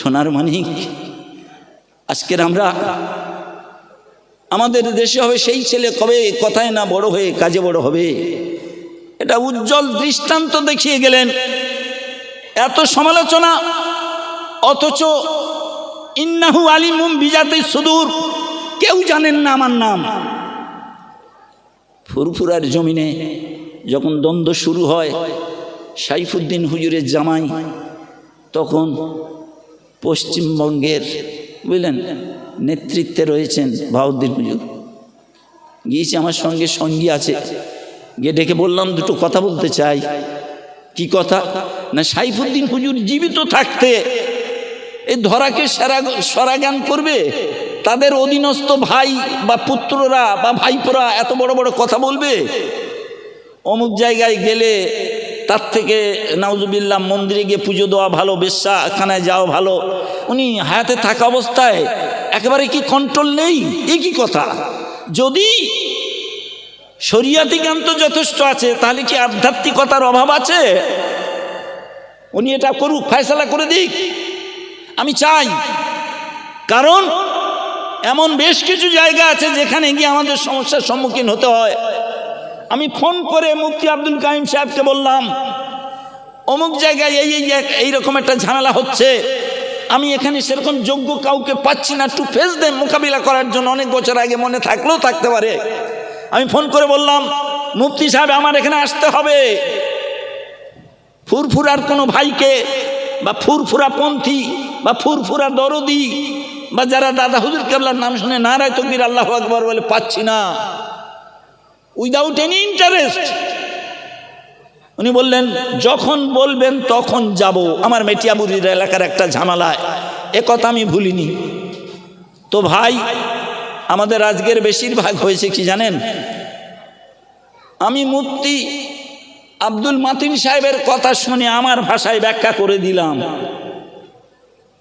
সোনার মানিক। আজকের আমরা আমাদের দেশে হবে সেই ছেলে কবে কথায় না বড় হয়ে কাজে বড় হবে? এটা উজ্জ্বল দৃষ্টান্ত দেখিয়ে গেলেন। এত সমালোচনা, অথচ ইন্নাহু আলিমুম বিজাতে সুদূর, কেউ জানেন না আমার নাম। ফুরফুরার জমিনে যখন দ্বন্দ্ব শুরু হয়, সাইফুদ্দিন হুজুরের জামাই, তখন পশ্চিমবঙ্গের, বুঝলেন? নেতৃত্বে রয়েছেন বাউদ্দিন হুজুর গিয়েছি, আমার সঙ্গে সঙ্গী আছে। গিয়ে ডেকে বললাম, দুটো কথা বলতে চাই। কি কথা? না, সাইফুদ্দিন হুজুর জীবিত থাকতে। এই ধরাকে সারা সরাগান করবে। তাদের অধীনস্থ ভাই বা পুত্ররা বা ভাইপোরা এত বড় বড় কথা বলবে। অমুক জায়গায় গেলে তার থেকে নাউজুবিল্লাহ মন্দিরে গিয়ে পুজো দেওয়া ভালো, বেশ্যাখানায় যাওয়া ভালো। উনি হায়াতে থাকা অবস্থায় একেবারে কি কন্ট্রোল নেই? এ কি কথা? যদি শরিয়াতি জ্ঞান তো যথেষ্ট আছে, তাহলে কি আধ্যাত্মিকতার অভাব আছে? উনি এটা করুক, ফয়সালা করে দিক। আমি চাই, কারণ এমন বেশ কিছু জায়গা আছে যেখানে গিয়ে আমাদের সমস্যার সম্মুখীন হতে হয়। আমি ফোন করে মুফতি আব্দুল কাইম সাহেবকে বললাম, অমুক জায়গায় এই এই এইরকম একটা ঝামেলা হচ্ছে। আমি এখানে সেরকম যোগ্য কাউকে পাচ্ছি না। টু ফেস দেম মোকাবিলা করার জন্য। অনেক বছর আগে মনে থাকলেও থাকতে পারে। আমি ফোন করে বললাম, মুফতি সাহেব, আমার এখানে আসতে হবে। ফুরফুরার কোনো ভাইকে বা ফুরফুরা পন্থী বা ফুরফুরা দরদি বা যারা দাদা হুজুর কেবলার নাম শুনে নারায় তকবির আল্লাহ আকবর বলে পাচ্ছি না। উইদাউট এনি ইন্টারেস্ট উনি বললেন, যখন বলবেন তখন যাব। আমার মেটিয়াবুরির এলাকার একটা ঝামেলায়। এ কথা আমি ভুলিনি। তো ভাই, আমাদের আজকের বেশিরভাগ হয়েছে কি জানেন? আমি মুফতি আব্দুল মাতিন সাহেবের কথা শুনে আমার ভাষায় ব্যাখ্যা করে দিলাম।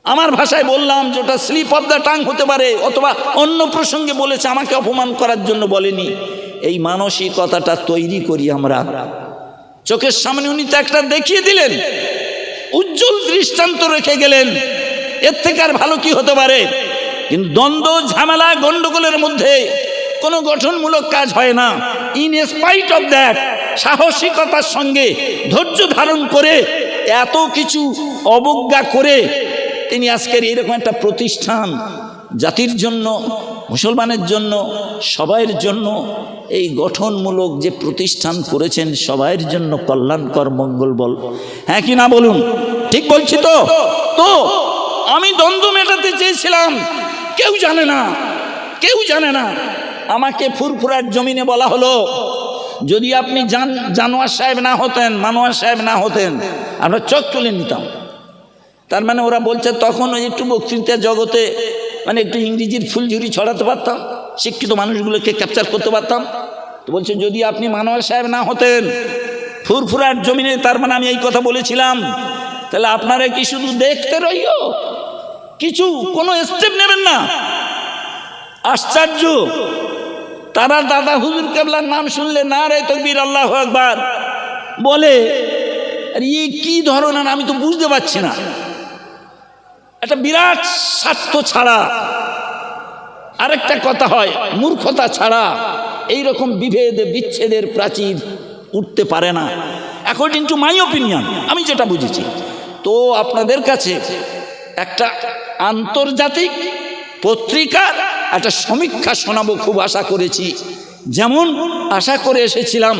আমার ভাষায় বললাম যে ওটা স্লিপ অফ দ্য টাং হতে পারে, অথবা অন্য প্রসঙ্গে বলেছে, আমাকে অপমান করার জন্য বলেনি। এই মানসিকতাটা তৈরি করি আমরা। চোখের সামনে উনি তো একটা দেখিয়ে দিলেন। উজ্জ্বল দৃষ্টান্ত রেখে গেলেন। এর থেকে আর ভালো কি হতে পারে? কিন্তু দ্বন্দ্ব, ঝামেলা, গন্ডগোলের মধ্যে কোনো গঠনমূলক কাজ হয় না। ইন স্পাইট অফ দ্যাট সাহসিকতার সঙ্গে ধৈর্য ধারণ করে এত কিছু অবজ্ঞা করে তিনি আজকের এরকম একটা প্রতিষ্ঠান জাতির জন্য, মুসলমানের জন্য, সবাইয়ের জন্য এই গঠনমূলক যে প্রতিষ্ঠান করেছেন সবাইয়ের জন্য কল্যাণকর মঙ্গল বল হ্যাঁ কি না বলুন? ঠিক বলছি তো? তো, আমি দ্বন্দ্ব মেটাতে চেয়েছিলাম। কেউ জানে না, কেউ জানে না। আমাকে ফুরফুরার জমিনে বলা হলো, যদি আপনি জান, জানোয়ার সাহেব না হতেন, মানোয়ার সাহেব না হতেন, আমরা চোখ তুলে নিতাম। তার মানে ওরা বলছে, তখন ওই একটু বক্তৃতা জগতে মানে একটু ইংরেজির ফুলঝুরি ছড়াতে পারতাম, শিক্ষিত মানুষগুলোকে ক্যাপচার করতে পারতাম। তো বলছে, যদি আপনি মানোয়ার সাহেব না হতেন, ফুরফুরার জমিনে তার মানে আমি এই কথা বলেছিলাম, তাহলে আপনারা কি শুধু দেখতে রইও কিছু, কোনো স্টেপ নেবেন না। আশ্চর্য! তারা দাদা হুজুর কেবলার নাম শুনলে, না রে তকবীর, আল্লাহ একবার বলে, আর এই কি ধরনের? আমি তো বুঝতে পারছি না। একটা বিরাট স্বার্থ ছাড়া। আরেকটা কথা হয়, মূর্খতা ছাড়া এই রকম বিভেদ, বিচ্ছেদের প্রাচীর উঠতে পারে না। অ্যাকর্ডিং টু মাই অপিনিয়ন আমি যেটা বুঝেছি, তো আপনাদের কাছে একটা আন্তর্জাতিক পত্রিকার একটা সমীক্ষা শোনাবো খুব আশা করেছি। যেমন আশা করে এসেছিলাম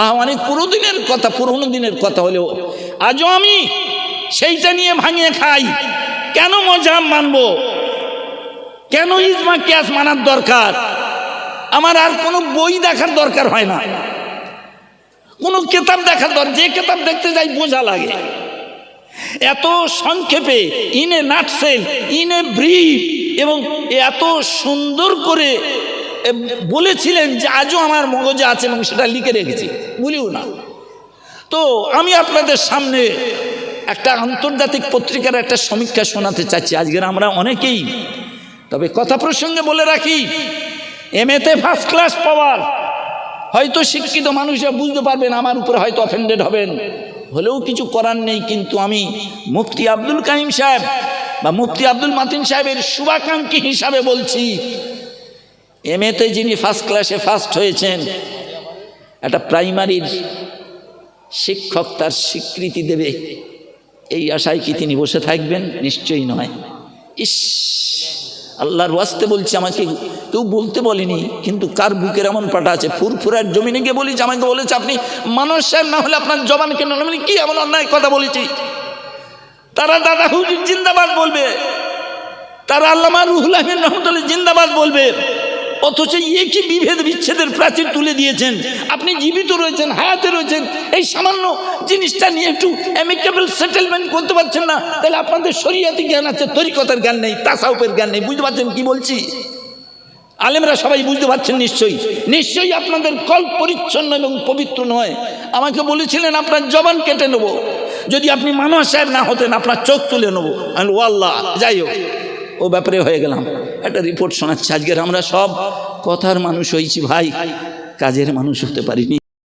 আহ অনেক দিনের কথা, পুরোনো দিনের কথা হলেও, আজও আমি সেইটা নিয়ে ভাঙিয়ে খাই। কেন মজাম মানবো? কেন ইজমা কিয়াস মানার দরকার? আমার আর কোনো বই দেখার দরকার হয় না। কোনো কেতাব দেখার দরকার যে কেতাব দেখতে যাই বোঝা লাগে। এত সংক্ষেপে ইনে নাটসেল ইনে ব্রিফ এবং এত সুন্দর করে বলেছিলেন যে আজও আমার মগজে আছে এবং সেটা লিখে রেখেছি। বলিও না। তো আমি আপনাদের সামনে একটা আন্তর্জাতিক পত্রিকার একটা সমীক্ষা শোনাতে চাচ্ছি। আজকের আমরা অনেকেই। তবে কথা প্রসঙ্গে বলে রাখি এমএতে ফার্স্ট ক্লাস পাওয়ার হয়তো শিক্ষিত মানুষরা বুঝতে পারবেন, আমার উপরে হয়তো অফেন্ডেড হবেন। হলেও কিছু করার নেই, কিন্তু আমি মুফতি আব্দুল কাইম সাহেব বা মুফতি আব্দুল মাতিন সাহেবের শুভাকাঙ্ক্ষী হিসাবে বলছি এম এতে যিনি ফার্স্ট ক্লাসে ফার্স্ট হয়েছেন, একটা প্রাইমারির শিক্ষক তার স্বীকৃতি দেবে। এই আশায় কি তিনি বসে থাকবেন? নিশ্চয়ই নয়। ইস, আল্লাহর ওয়াস্তে বলছি আমাকে, কেউ বলতে বলেনি, কিন্তু কার বুকের এমন পাটা আছে? ফুরফুরার জমিনে গিয়ে বলি যে আমাকে বলেছে আপনি মানুষ না হলে আপনার জবান কেন? না মানে কি এমন অন্যায় কথা বলেছি? তারা দাদা হুজুর জিন্দাবাদ বলবে। তারা আল্লামা রুহুল আহমেদ রহমতুল্লাহ জিন্দাবাদ বলবে। অথচ কি বিভেদ বিচ্ছেদের প্রাচীর তুলে দিয়েছেন? আপনি জীবিত রয়েছেন, হায়াতে রয়েছেন। এই সামান্য জিনিসটা নিয়ে একটু অ্যামিকেবল সেটেলমেন্ট করতে পারছেন না। তাহলে আপনাদের শরীয়তি জ্ঞান আছে, তরিকতার জ্ঞান নেই তাসাউপের জ্ঞান নেই। বুঝতে পারছেন কি বলছি? আলেমরা সবাই বুঝতে পারছেন নিশ্চয়ই। নিশ্চয়ই আপনাদের কল পরিচ্ছন্ন এবং পবিত্র নয়। আমাকে বলেছিলেন, আপনার জবান কেটে নেব। যদি আপনি মানুষ সাহেব না হতেন, আপনার চোখ তুলে নেব। আল্লাহ, যাই হোক। ও ব্যাপারে হয়ে গেলাম। একটা রিপোর্ট শোনাচ্ছি। আজকের আমরা সব কথার মানুষ হয়েছি ভাই। কাজের মানুষ হতে পারিনি।